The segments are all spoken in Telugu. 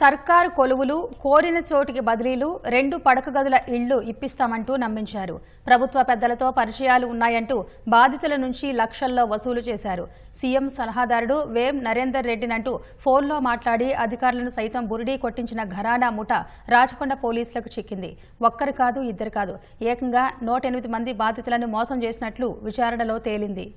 సర్కారు కొలువులు కోరిన చోటికి బదిలీలు రెండు పడక గదుల ఇళ్ళు ఇప్పిస్తామంటూ నమ్మించారు. ప్రభుత్వ పెద్దలతో పరిచయాలు ఉన్నాయంటూ బాధితుల నుంచి లక్షల్లో వసూలు చేశారు. సీఎం సలహాదారుడు వేం నరేందర్ రెడ్డినంటూ ఫోన్లో మాట్లాడి అధికారులను సైతం బురిడీ కొట్టించిన ఘరానా ముఠ రాచకొండ పోలీసులకు చిక్కింది. ఒక్కరు కాదు ఇద్దరు కాదు. ఏకంగా నూట ఎనిమిది మంది బాధితులను మోసం చేసినట్లు విచారణలో తేలింది.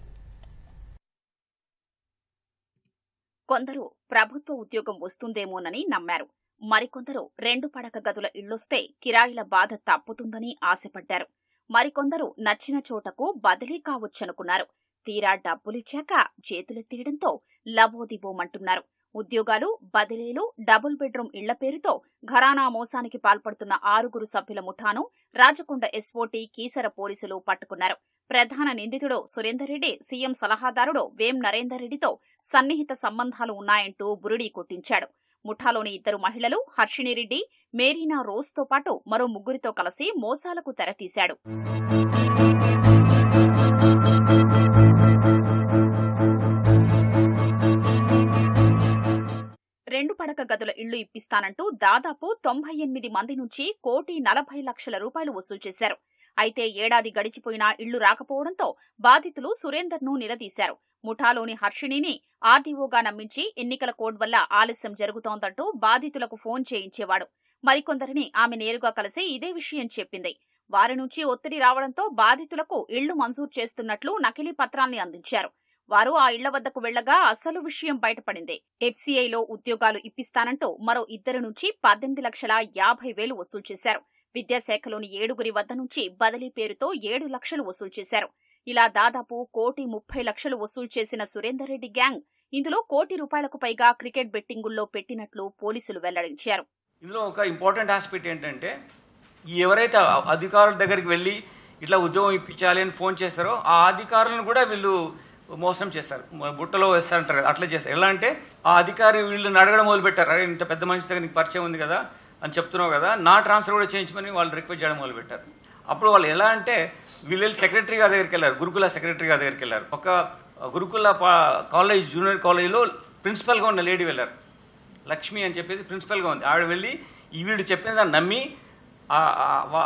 కొందరు ప్రభుత్వ ఉద్యోగం వస్తుందేమోనని నమ్మారు. మరికొందరు రెండు పడక గదుల ఇళ్ళొస్తే కిరాయిల బాధ తప్పుతుందని ఆశపడ్డారు. మరికొందరు నచ్చిన చోటకు బదిలీ కావచ్చనుకున్నారు. తీరా డబ్బులిచ్చాక చేతులెత్తేయడంతో లబోదిబోమంటున్నారు. ఉద్యోగాలు బదిలీలు డబుల్ బెడ్రూమ్ ఇళ్ళ పేరుతో ఘరానా మోసానికి పాల్పడుతున్న ఆరుగురు సభ్యుల ముఠాను రాజకొండ ఎస్ఓటీ కీసర పోలీసులు పట్టుకున్నారు. ప్రధాన నిందితుడు సురేందర్ రెడ్డి సీఎం సలహాదారుడు వేం నరేందర్ రెడ్డితో సన్నిహిత సంబంధాలు ఉన్నాయంటూ బురుడీ కొట్టించాడు. ముఠాలోని ఇద్దరు మహిళలు హర్షిణిరెడ్డి మేరీనా రోజ్తో పాటు మరో ముగ్గురితో కలిసి మోసాలకు తెరతీశాడు. పడక గదుల ఇళ్ళు ఇప్పిస్తానంటూ దాదాపు తొంభై ఎనిమిది మంది నుంచి కోటి నలభై లక్షల రూపాయలు వసూలు చేశారు. అయితే ఏడాది గడిచిపోయినా ఇళ్ళు రాకపోవడంతో బాధితులు సురేందర్ను నిలదీశారు. ముఠాలోని హర్షిణిని ఆర్డీఓగా నమ్మించి ఎన్నికల కోడ్ వల్ల ఆలస్యం జరుగుతోందంటూ బాధితులకు ఫోన్ చేయించేవాడు. మరికొందరిని ఆమె నేరుగా కలిసి ఇదే విషయం చెప్పింది. వారి నుంచి ఒత్తిడి రావడంతో బాధితులకు ఇళ్ళు మంజూరు చేస్తున్నట్లు నకిలీ పత్రాల్ని అందించారు. వారు ఆ ఇళ్ళ వద్దకు వెళ్ళగా అసలు విషయం బయటపడింది. ఎఫ్సీఐలో ఉద్యోగాలు ఇప్పిస్తానంటూ మరో ఇద్దరు నుంచి పద్దెనిమిది లక్షల యాభై వేలు వసూలు చేశారు. విద్యాశాఖలోని ఏడుగురి వద్ద నుంచి బదిలీ పేరుతో ఏడు లక్షలు వసూలు చేశారు. ఇలా దాదాపు కోటి ముప్పై లక్షలు వసూలు చేసిన సురేందర్ రెడ్డి గ్యాంగ్ ఇందులో కోటి రూపాయలకు పైగా క్రికెట్ బెట్టింగుల్లో పెట్టినట్లు పోలీసులు వెల్లడించారు. ఇందులో ఒక ఇంపార్టెంట్ ఆస్పెక్ట్ ఏంటంటే ఎవరైతే అధికారుల దగ్గరికి వెళ్ళి ఇట్లా ఉద్యోగం ఇప్పించాలి అని ఫోన్ చేస్తారో ఆ అధికారులను కూడా వీళ్ళు మోసం చేస్తారు. బుట్టలో వేస్తారంటారు కదా అట్లా చేస్తారు. ఎలా అంటే ఆ అధికారి వీళ్ళని అడగడం మొదలుపెట్టారు. అరే ఇంత పెద్ద మనిషి దగ్గర నీకు పరిచయం ఉంది కదా అని చెప్తున్నావు కదా నా ట్రాన్స్ఫర్ కూడా చేయించమని వాళ్ళు రిక్వెస్ట్ చేయడం మొదలుపెట్టారు. అప్పుడు వాళ్ళు ఎలా అంటే వీళ్ళు సెక్రటరీ గారి దగ్గరికి వెళ్ళారు గురుకుల సెక్రటరీ గారి దగ్గరికి వెళ్ళారు. ఒక గురుకుల పా- కాలేజ్ జూనియర్ కాలేజీలో ప్రిన్సిపల్గా ఉన్న లేడీ వెళ్ళారు. లక్ష్మి అని చెప్పేసి ప్రిన్సిపల్గా ఉంది. ఆవిడ వెళ్ళి ఈ వీడు చెప్పిన దాన్ని నమ్మి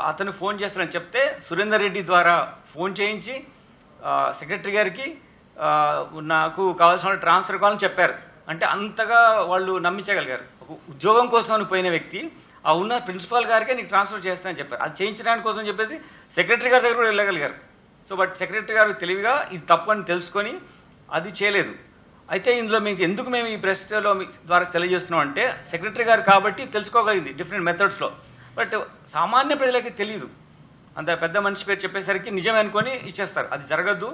అతను ఫోన్ చేస్తానని చెప్తే సురేందర్ రెడ్డి ద్వారా ఫోన్ చేయించి సెక్రటరీ గారికి నాకు కావాల్సిన ట్రాన్స్ఫర్ కావాలని చెప్పారు. అంటే అంతగా వాళ్ళు నమ్మించగలిగారు. ఒక ఉద్యోగం కోసం అని పోయిన వ్యక్తి ఆ ఉన్న ప్రిన్సిపాల్ గారికే నీకు ట్రాన్స్ఫర్ చేస్తానని చెప్పారు. అది చేయించడానికి కోసం చెప్పేసి సెక్రటరీ గారి దగ్గర కూడా వెళ్ళగలిగారు. సో బట్ సెక్రటరీ గారు తెలివిగా ఇది తప్పు అని తెలుసుకొని అది చేయలేదు. అయితే ఇందులో మీకు ఎందుకు మేము ఈ ప్రెస్లో ద్వారా తెలియజేస్తున్నాం అంటే సెక్రటరీ గారు కాబట్టి తెలుసుకోగలిగింది డిఫరెంట్ మెథడ్స్లో బట్ సామాన్య ప్రజలకి తెలియదు అంత పెద్ద మనిషి పేరు చెప్పేసరికి నిజమే అనుకొని ఇచ్చేస్తారు. అది జరగద్దు.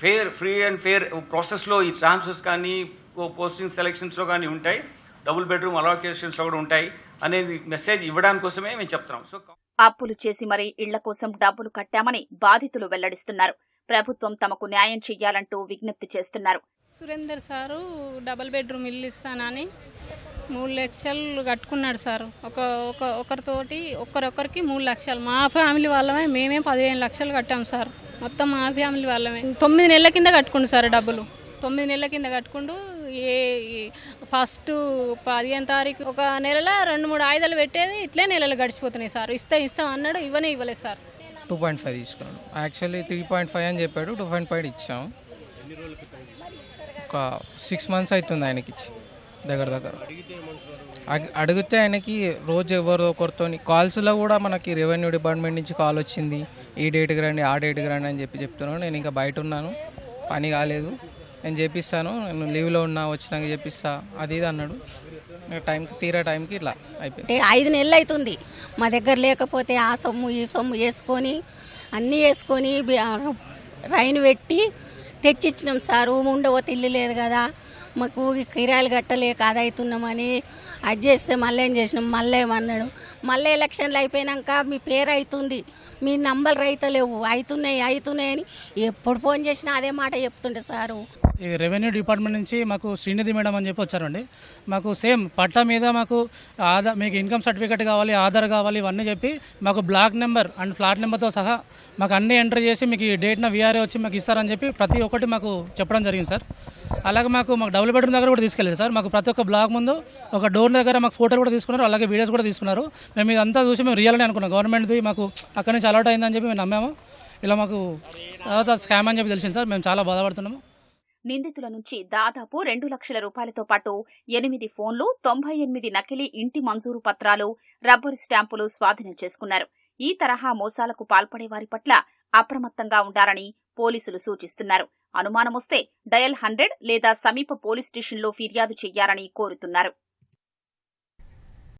ఫేర్ ఫ్రీ అండ్ ఫేర్ ప్రాసెస్లో ఈ ట్రాన్స్ఫర్స్ కానీ పోస్టింగ్ సెలెక్షన్స్లో కానీ ఉంటాయి. డబుల్ బెడ్రూమ్ అలోకేషన్స్లో కూడా ఉంటాయి. అనేది మెసేజ్ ఇవ్వడానికి కోసమే మేము చెప్తున్నాం. సో అప్పులు చేసి మరీ ఇళ్ళ కోసం డబ్బులు కట్టామని బాధితులు వెల్లడిస్తున్నారు. ప్రభుత్వం తమకు న్యాయం చెయ్యాలంటూ విజ్ఞప్తి చేస్తున్నారు. సురేందర్ సారు డబల్ బెడ్రూమ్ ఇల్లు ఇస్తానని మూడు లక్షలు కట్టుకున్నాడు సార్. ఒక ఒక ఒకరితోటి ఒక్కరొక్కరికి మూడు లక్షలు. మా ఫ్యామిలీ వాళ్ళమే మేమే పదిహేను లక్షలు కట్టాం సార్. మొత్తం మా ఫ్యామిలీ వాళ్ళమే. తొమ్మిది నెలల కింద కట్టుకుండు సార్ డబ్బులు. తొమ్మిది నెలల కింద కట్టుకుండు ఏ ఫస్ట్ పదిహేను తారీఖు ఒక నెలలో రెండు మూడు ఆయుధాలు పెట్టేది ఇట్లే నెలలు గడిచిపోతున్నాయి సార్. ఇస్తాం ఇస్తాం అన్నాడు ఇవ్వనే ఇవ్వలేదు సార్. టూ పాయింట్ ఫైవ్ తీసుకున్నాడు. యాక్చువల్లీ త్రీ పాయింట్ ఫైవ్ అని చెప్పాడు టూ పాయింట్ ఫైవ్ ఇచ్చాం. ఒక సిక్స్ మంత్స్ అవుతుంది ఆయనకి ఇచ్చి దగ్గర దగ్గర. అడిగితే ఆయనకి రోజు ఎవరు ఒకరితో కాల్స్లో కూడా మనకి రెవెన్యూ డిపార్ట్మెంట్ నుంచి కాల్ వచ్చింది ఈ డేట్కి రండి ఆ డేట్కి రండి అని చెప్పి చెప్తున్నాను నేను ఇంకా బయట ఉన్నాను పని కాలేదు. నేను చేపిస్తాను నేను లీవ్లో ఉన్నా వచ్చినాక చేపిస్తా అది ఇది అన్నాడు. టైంకి తీరే టైంకి ఇట్లా అయిపోయింది. ఐదు నెలలు అవుతుంది మా దగ్గర లేకపోతే ఆ సొమ్ము ఈ సొమ్ము వేసుకొని అన్నీ వేసుకొని రైన్ పెట్టి తెచ్చిచ్చినాం సార్. రూమ్ ఉండవో తిల్లి లేదు కదా. మాకు కిరాయిలు కట్టలేక అది అవుతున్నామని అది చేస్తే మళ్ళీ ఏం చేసినాం? మళ్ళీ ఏమన్నాడు? మళ్ళీ ఎలక్షన్లు అయిపోయినాక మీ పేరు అవుతుంది మీ నంబర్లు రైతలేవు అవుతున్నాయి అవుతున్నాయి అని ఎప్పుడు ఫోన్ చేసినా అదే మాట చెప్తుండే సారు. ఈ రెవెన్యూ డిపార్ట్మెంట్ నుంచి మాకు శ్రీనిధి మేడం అని చెప్పి వచ్చారండి. మాకు సేమ్ పట్టా మీద మాకు ఆధార్ మీకు ఇన్కమ్ సర్టిఫికేట్ కావాలి ఆధార్ కావాలి ఇవన్నీ చెప్పి మాకు బ్లాక్ నెంబర్ అండ్ ఫ్లాట్ నెంబర్తో సహా మాకు అన్ని ఎంటర్ చేసి మీకు ఈ డేట్న వీఆర్ఏ వచ్చి మాకు ఇస్తారని చెప్పి ప్రతి ఒక్కటి మాకు చెప్పడం జరిగింది సార్. అలాగే మాకు మాకు డబుల్ బెడ్రూమ్ దగ్గర కూడా తీసుకెళ్ళారు సార్. మాకు ప్రతి ఒక్క బ్లాక్ ముందు ఒక డోర్ దగ్గర మాకు ఫోటోలు కూడా తీసుకున్నారు అలాగే వీడియోస్ కూడా తీసుకున్నారు. మేము ఇదంతా చూసి మేము రియల్ అని అనుకున్నాం. గవర్నమెంట్ది మాకు అక్కడి నుంచి అలర్ట్ అయిందని చెప్పి మేము నమ్మాము. ఇలా మాకు తర్వాత స్కామ్ అని చెప్పి తెలిసింది సార్. మేము చాలా బాధపడుతున్నాము. నిందితుల నుంచి దాదాపు రెండు లక్షల రూపాయలతో పాటు ఎనిమిది ఫోన్లు తొంభై ఎనిమిది నకిలీ ఇంటి మంజూరు పత్రాలు రబ్బరు స్టాంపులు స్వాధీనం చేసుకున్నారు. ఈ తరహా మోసాలకు పాల్పడే వారి పట్ల అప్రమత్తంగా ఉండాలని పోలీసులు సూచిస్తున్నారు. అనుమానమొస్తే డయల్ హండ్రెడ్ లేదా సమీప పోలీస్ స్టేషన్లో ఫిర్యాదు చేయాలని కోరుతున్నారు.